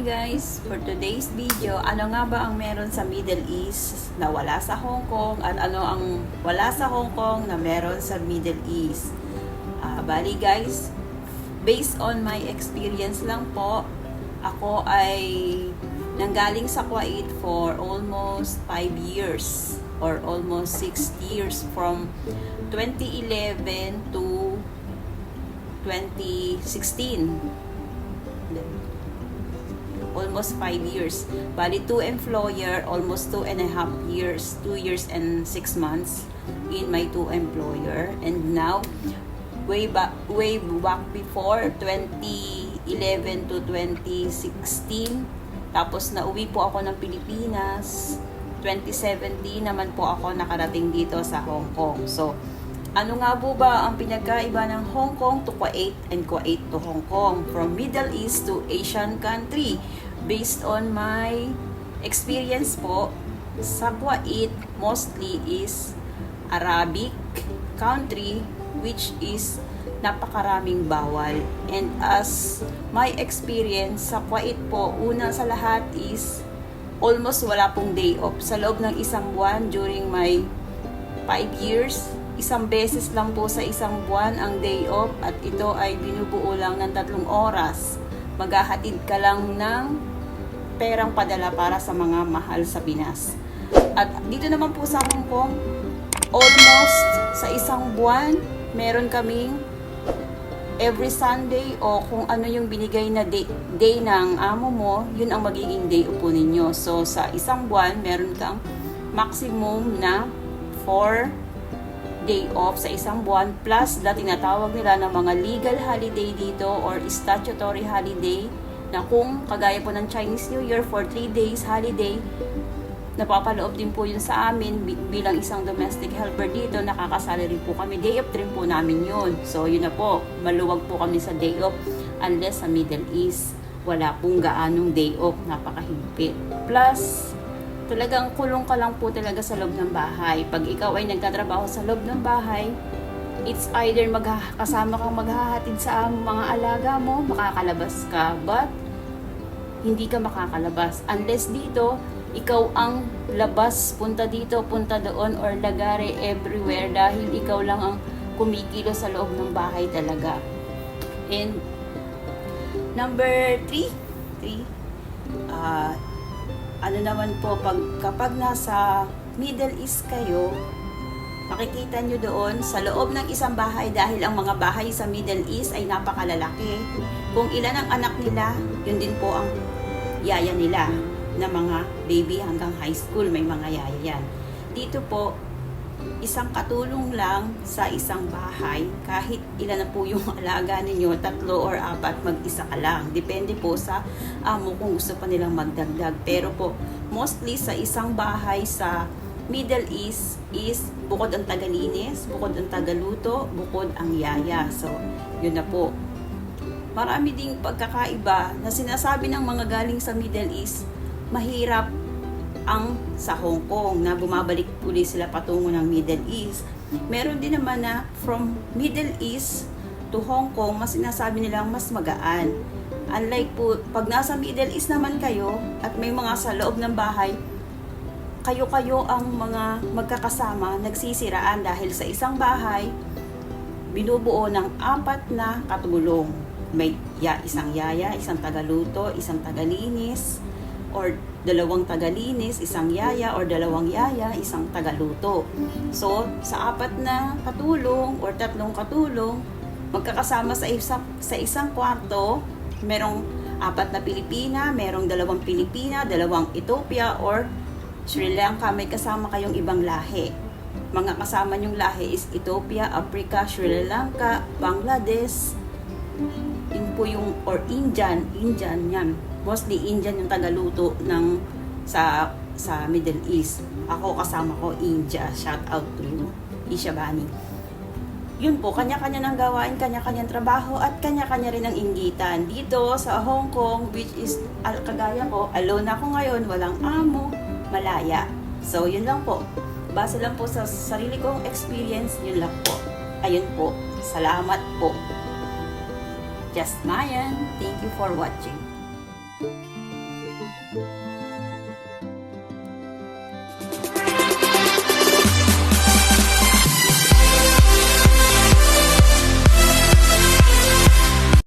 today's video, ano nga ba ang meron sa Middle East na wala sa Hong Kong? At ano ang wala sa Hong Kong na meron sa Middle East. Ah, bali guys, based on my experience lang po, ako ay nanggaling sa Kuwait for almost 5 years or almost 6 years from 2011 to 2016 almost 5 years. Bali, two employer, almost two and a half years, 2 years and 6 months in my two employer. And now, way back, way back before, 2011 to 2016, tapos nauwi po ako ng Pilipinas. 2017 naman po ako nakarating dito sa Hong Kong. So, ano nga po ba ang pinagkaiba ng Hong Kong to Kuwait and Kuwait to Hong Kong? From Middle East to Asian country. Based on my experience po, sa Kuwait mostly is Arabic country which is napakaraming bawal. And as my experience sa Kuwait po, una sa lahat is almost wala pong day off. Sa loob ng isang buwan during my 5 years, isang beses lang po sa isang buwan ang day off at ito ay binubuo lang ng tatlong oras. Maghahatid ka lang ng perang padala para sa mga mahal sa Pinas. At dito naman po sa Hong Kong, almost sa isang buwan, meron kaming every Sunday o kung ano yung binigay na day, day ng amo mo, yun ang magiging day po ninyo. So, sa isang buwan, meron kang maximum na 4 day off sa isang buwan plus na tinatawag nila ng mga legal holiday dito or statutory holiday na kung kagaya po ng Chinese New Year for 3 days holiday napapaloob din po yun sa amin bi- bilang isang domestic helper dito. Nakakasali rin po kami. Day off din po namin yun. So yun na po. Maluwag po kami sa day off unless sa Middle East wala pong gaanong day off. Napakahigpit. Plus talagang kulong ka lang po talaga sa loob ng bahay. Pag ikaw ay nagtatrabaho sa loob ng bahay it's either magkasama kang maghahatid sa mga alaga mo makakalabas ka but hindi ka makakalabas. Unless dito ikaw ang labas punta dito punta doon or lagare everywhere dahil ikaw lang ang kumikilo sa loob ng bahay talaga. And number 3 3 ah ano naman po pag kapag nasa Middle East kayo makikita nyo doon sa loob ng isang bahay dahil ang mga bahay sa Middle East ay napakalalaki. Kung ilan ang anak nila, yun din po ang yaya nila na mga baby hanggang high school, may mga yaya yan. Dito po, isang katulong lang sa isang bahay, kahit ilan na po yung alaga ninyo, tatlo or apat, mag-isa ka lang. Depende po sa amo kung gusto pa nilang magdagdag. Pero po, mostly sa isang bahay sa Middle East is bukod ang tagalinis, bukod ang tagaluto, bukod ang yaya. So, yun na po. Marami ding pagkakaiba na sinasabi ng mga galing sa Middle East, mahirap ang sa Hong Kong na bumabalik uli sila patungo ng Middle East. Meron din naman na from Middle East to Hong Kong, mas sinasabi nilang mas magaan. Unlike po, pag nasa Middle East naman kayo at may mga sa loob ng bahay, kayo-kayo ang mga magkakasama nagsisiraan dahil sa isang bahay binubuo ng apat na katulong. May ya, isang yaya, isang tagaluto, isang tagalinis, or dalawang tagalinis, isang yaya, or dalawang yaya, isang tagaluto. So, sa apat na katulong or tatlong katulong, magkakasama sa isang, sa isang kwarto, merong apat na Pilipina, merong dalawang Pilipina, dalawang Ethiopia, or Sri Lanka, may kasama kayong ibang lahi. Mga kasama nyong lahi is Ethiopia, Africa, Sri Lanka, Bangladesh, yun po yung, or Indian, Indian yan. Mostly Indian yung tagaluto ng sa sa Middle East. Ako kasama ko India. Shout out to Isha Bani. Yun po, kanya-kanya ng gawain, kanya-kanyang trabaho, at kanya-kanya rin ang inggitan. Dito sa Hong Kong, which is al kagaya ko, alone ako ngayon, walang amo, malaya. So, yun lang po. Base lang po sa sarili kong experience, yun lang po. Ayun po. Salamat po. Just Mayan. Thank you for watching. Thank you.